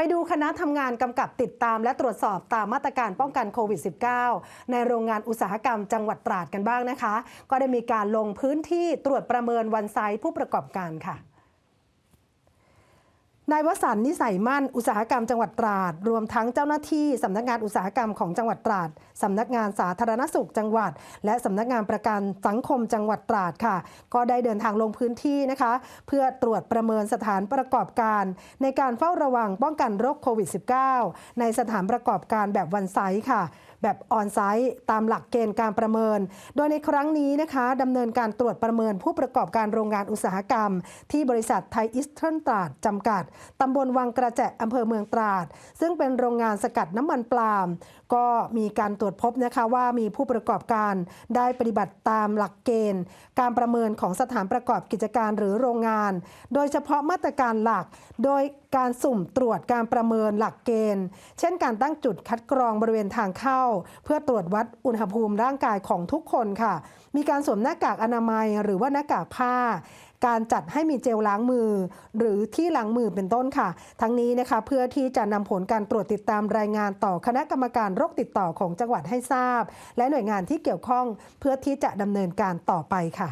ไปดูคณะทำงานกำกับติดตามและตรวจสอบตามมาตรการป้องกันโควิด -19 ในโรงงานอุตสาหกรรมจังหวัดตราดกันบ้างนะคะ ก็ได้มีการลงพื้นที่ตรวจประเมินวันไซต์ผู้ประกอบการค่ะ นายวสันนิสัยมั่นอุตสาหกรรมจังหวัดตราด รวมทั้งเจ้าหน้าที่สำนักงานอุตสาหกรรมของจังหวัดตราดสำนักงานสาธารณสุขจังหวัด และสำนักงานประกันสังคมจังหวัดตราดค่ะ ก็ได้เดินทางลงพื้นที่นะคะ เพื่อตรวจประเมินสถานประกอบการ ในการเฝ้าระวังป้องกันโรคโควิด -19 ในสถานประกอบการแบบวันไซต์ค่ะ แบบออนไซต์ตามหลักเกณฑ์การประเมิน โดยในครั้งนี้นะคะดำเนินการตรวจประเมินผู้ประกอบการโรงงานอุตสาหกรรม ที่บริษัทไทยอิสเทิร์นตราดจำกัดตำบลวังกระแจอำเภอเมืองตราด ซึ่งเป็นโรงงานสกัดน้ำมันปาล์มก็มีการตรวจพบนะคะว่ามีผู้ประกอบการได้ปฏิบัติตามหลักเกณฑ์ การประเมินของสถานประกอบกิจการหรือโรงงาน โดยเฉพาะมาตรการหลัก โดยการสุ่มตรวจการประเมินหลักเกณฑ์ เช่นการตั้งจุดคัดกรองบริเวณทางเข้า เพื่อตรวจวัดอุณหภูมิร่างกายของทุกคนค่ะ มีการสวมหน้ากากอนามัยหรือว่าหน้ากากผ้า การจัดให้มีเจลล้างมือ หรือที่ล้างมือเป็นต้นค่ะ ทั้งนี้นะคะเพื่อที่จะนำผลการตรวจติดตามรายงานต่อคณะกรรมการโรคติดต่อของจังหวัดให้ทราบ และหน่วยงานที่เกี่ยวข้องเพื่อที่จะดำเนินการต่อไปค่ะ